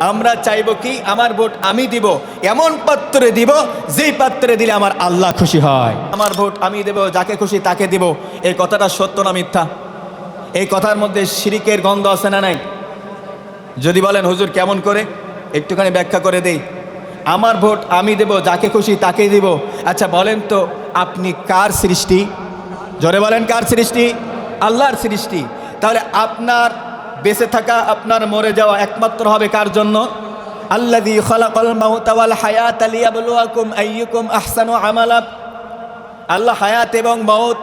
আমরা চাইব কি? আমার ভোট আমি দিব। এমন পাত্রে দিব, যেই পাত্রে দিলে আমার আল্লাহ খুশি হয়। আমার ভোট আমি দেব, যাকে খুশি তাকে দিব। এই কথাটা সত্য না মিথ্যা? এই কথার মধ্যে শিরিকের গন্ধ আছে না নাই? যদি বলেন, হুজুর, কেমন করে? একটুখানি ব্যাখ্যা করে দেই। আমার ভোট আমি দেব, যাকে খুশি তাকে দিব। আচ্ছা বলেন তো, আপনি কার সৃষ্টি? জোরে বলেন, কার সৃষ্টি? আল্লাহর সৃষ্টি। তাহলে আপনার বেঁচে থাকা আপনার মরে যাওয়া একমাত্র হবে কার জন্য? আল্লাযী খালাকাল মাউতা ওয়াল হায়াতা লিয়াবলুয়াকুম আইয়ুকুম আহসানু আমালা। আল্লাহ হায়াত এবং মৌত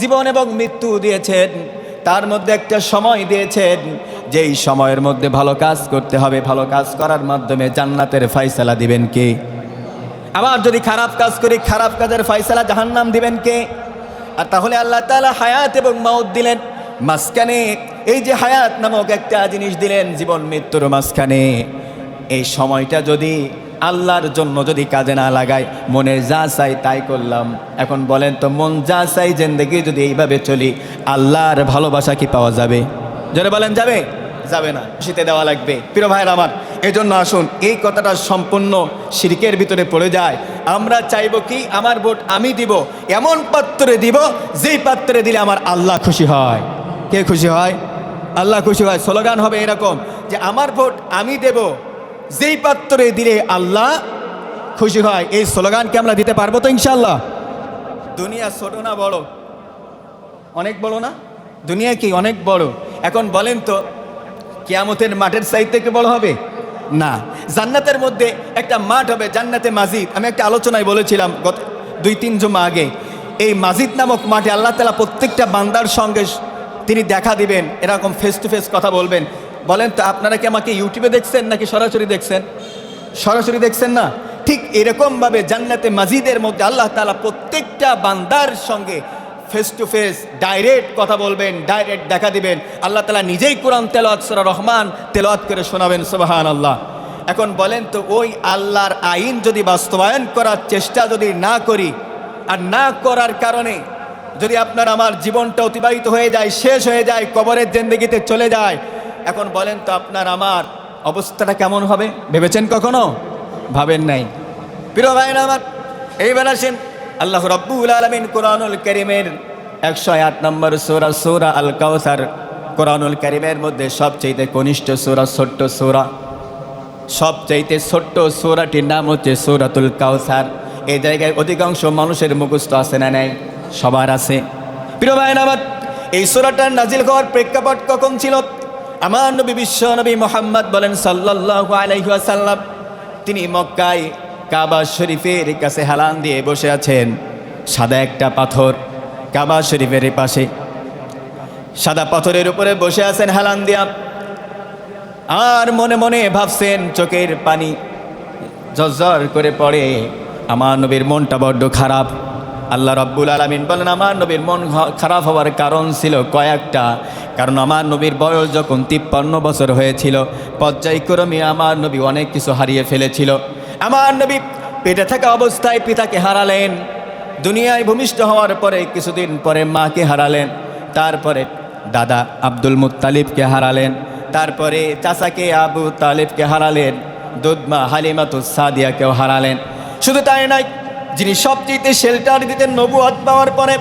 জীবন এবং মৃত্যু দিয়েছেন। তার মধ্যে একটা সময় দিয়েছেন, যেই সময়ের মধ্যে ভালো কাজ করতে হবে, ভালো কাজ করার মাধ্যমে জান্নাতের ফাইসালা দিবেন কে? আবার যদি খারাপ কাজ করি, খারাপ কাজের ফাইসালা জাহান্নাম দিবেন কে? আর তাহলে আল্লাহ তাআলা হায়াত এবং মৌত দিলেন। মাঝখানে এই যে হায়াত নামক একটা জিনিস দিলেন জীবন মৃত্যুর মাঝখানে, এই সময়টা যদি আল্লাহর জন্য যদি কাজে না লাগাই মনে যা চাই তাই করলাম। এখন বলেন তো, মন যা চাই জেন্দেগি যদি এইভাবে চলি, আল্লাহর ভালোবাসা কি পাওয়া যাবে? জোরে বলেন, যাবে? যাবে না শীতে দেওয়া লাগবে। প্রিয় ভাইয়ের আমার এই জন্য আসুন, এই কথাটা সম্পূর্ণ শিরকের ভিতরে পড়ে যায়। আমরা চাইব কি, আমার ভোট আমি দিব, এমন পাত্রে দিব, যেই পাত্রে দিলে আমার আল্লাহ খুশি হয়। কে খুশি হয়? আল্লাহ খুশি হয়। স্লোগান হবে এরকম যে, আমার ভোট আমি দেব। যেই পাত্রে দিলে আল্লাহ খুশি হয়, এই স্লোগানকে আমরা দিতে পারব তো ইনশাল্লাহ দুনিয়া ছোট না বড়? অনেক বড় না? দুনিয়া কি অনেক বড়? এখন বলেন তো, কেয়ামতের মাঠের সাইড থেকে বড় হবে? না। জান্নাতের মধ্যে একটা মাঠ হবে, জান্নাতে মাজিদ। আমি একটা আলোচনায় বলেছিলাম গত দুই তিন জমা আগে। এই মাজিদ নামক মাঠে আল্লাহ তালা প্রত্যেকটা বান্দার সঙ্গে তিনি দেখা দিবেন, এরকম ফেস টু ফেস কথা বলবেন। বলেন তো, আপনারা কি আমাকে ইউটিউবে দেখছেন নাকি সরাসরি দেখছেন? সরাসরি দেখছেন না? ঠিক এরকমভাবে জান্নাতে মাজিদের মধ্যে আল্লাহ তালা প্রত্যেকটা বান্দার সঙ্গে ফেস টু ফেস ডাইরেক্ট কথা বলবেন ডাইরেক্ট দেখা দিবেন। আল্লাহ তালা নিজেই কোরআন তেলাওয়াত, সুরা রহমান তেলাওয়াত করে শোনাবেন সোবাহান আল্লাহ এখন বলেন তো, ওই আল্লাহর আইন যদি বাস্তবায়ন করার চেষ্টা যদি না করি, আর না করার কারণে যদি আপনার আমার জীবনটা অতিবাহিত হয়ে যায়, শেষ হয়ে যায়, কবরের জেন্দেগিতে চলে যায়, এখন বলেন তো আপনার আমার অবস্থাটা কেমন হবে? ভেবেছেন কখনো? ভাবেন নাই। প্রিয় ভাইরা আমার, এইবার আসেন আল্লাহ রব্বুল আলমিন কোরআনুল করিমের একশো আট নম্বর সোরা সোরা আল কাউসার কোরআনুল করিমের মধ্যে সবচেয়ে কনিষ্ঠ সোরা, ছোট্ট সোরা। সবচাইতে ছোট্ট সোরাটির নাম হচ্ছে সৌরাতুল কাউসার এই জায়গায় অধিকাংশ মানুষের মুখস্থ আছে না নাই? সবার আছে। প্রিয় ভাইন আমার, এই সোরাটার নাজিল হওয়ার প্রেক্ষাপট কখন ছিল? আমার নবী বিশ্ব নবী মোহাম্মদ বলেন সাল্লাল্লাহু আলাইহি ওয়াসাল্লাম, তিনি মক্কায় কাবা শরীফের কাছে হালান দিয়ে বসে আছেন। সাদা একটা পাথর কাবা শরীফের পাশে। সাদা পাথরের উপরে বসে আছেন হালান দিয়া। আর মনে মনে ভাবছেন, চোখের পানি জর্জর করে পড়ে। আমার নবীর মনটা বড্ড খারাপ। আল্লাহ রব্বুল আলমিন বলেন, আমার নবীর মন খারাপ হওয়ার কারণ ছিল কয়েকটা। কারণ আমার নবীর বয়স যখন তিপ্পান্ন বছর হয়েছিল, পর্যায়ক্রমে আমার নবী অনেক কিছু হারিয়ে ফেলেছিল। আমার নবী পেটে থাকা অবস্থায় পিতাকে হারালেন। দুনিয়ায় ভূমিষ্ঠ হওয়ার পরে কিছুদিন পরে মাকে হারালেন। তারপরে দাদা আব্দুল মুত্তালিবকে হারালেন। তারপরে চাচাকে আবু তালিবকে হারালেন। দুধমা হালিমাতু সাদিয়াকেও হারালেন। শুধু তাই নয় যিনি সবচেয়ে শেল্টার দিতেন নবুয়ত পাওয়ার পরে,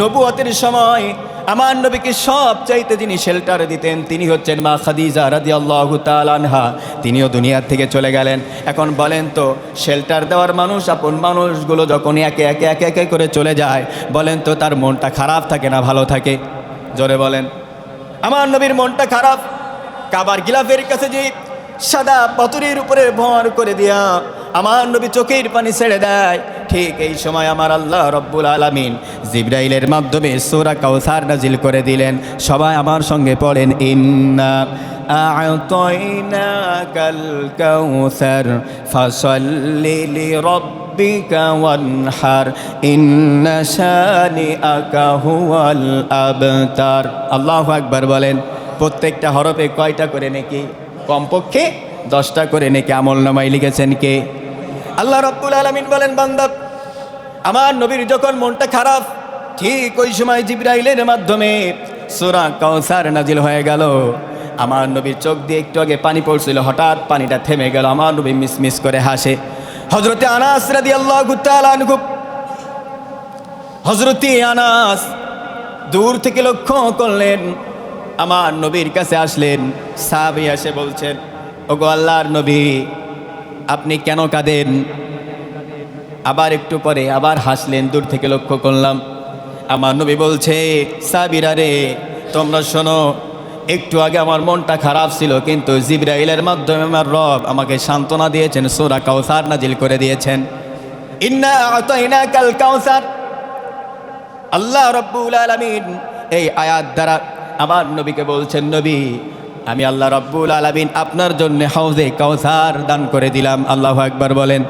নবুয়তের সময় আমার নবীকে সব চাইতে যিনি শেল্টার দিতেন, তিনি হচ্ছেন মা খাদিজা রাদি আল্লাহ তালানহা তিনিও দুনিয়ার থেকে চলে গেলেন। এখন বলেন তো শেল্টার দেওয়ার মানুষ, আপন মানুষগুলো যখন একে একে একে একে করে চলে যায়, বলেন তো তার মনটা খারাপ থাকে না ভালো থাকে? জোরে বলেন। আমার নবীর মনটা খারাপ। কাবার গিলাফের কাছে যে সাদা পাথরের উপরে ভর করে দিয়া আমার নবী চোখের পানি ছেড়ে দেয় ঠিক এই সময় আমার আল্লাহ রব্বুল আলামিন জিব্রাইলের মাধ্যমে সোরা কাউসার নাজিল করে দিলেন। সবাই আমার সঙ্গে পড়েন, ইন্না আল্লাহু আকবার বলেন, প্রত্যেকটা হরফে কয়টা করে নাকি? কমপক্ষে দশটা করে নাকি আমল নামাই লিখেছেন কে? আল্লাহ রব্বুল আলমিন বলেন বান্দব আমার নবীর যখন মনটা খারাপ, ঠিক ওই সময় জিব্রাইলের মাধ্যমে সোরা কাউসার নাজিল হয়ে গেল। আমার নবীর চোখ দিয়ে একটু আগে পানি পড়ছিল, হঠাৎ পানিটা থেমে গেল। আমার নবী মিস মিস করে হাসে। হজরতে আনাস রাদি আল্লাহ খুব হজরতি আনাস দূর থেকে লক্ষ্য করলেন, আমার নবীর কাছে আসলেন। সাহাবি এসে বলছেন, ওগো আল্লাহর নবী আপনি কেন কাঁদেন? আবার একটু পরে আবার হাসলেন, দূর থেকে লক্ষ্য করলাম। আমার নবী বলছে, সাবিরা রে, তোমরা শোনো, একটু আগে আমার মনটা খারাপ ছিল, কিন্তু জিব্রাইলের মাধ্যমে আমার রব আমাকে সান্ত্বনা দিয়েছেন, সোরা কাউসার নাজিল করে দিয়েছেন। ইন্না কাল আল্লাহ রব্বুল আলমিন এই আয়াত দ্বারা আমার নবীকে বলছেন, নবী আমি আল্লাহ রব্বুল আলমিন আপনার জন্য হাউজে কাউসার দান করে দিলাম। আল্লাহ একবার বলেন।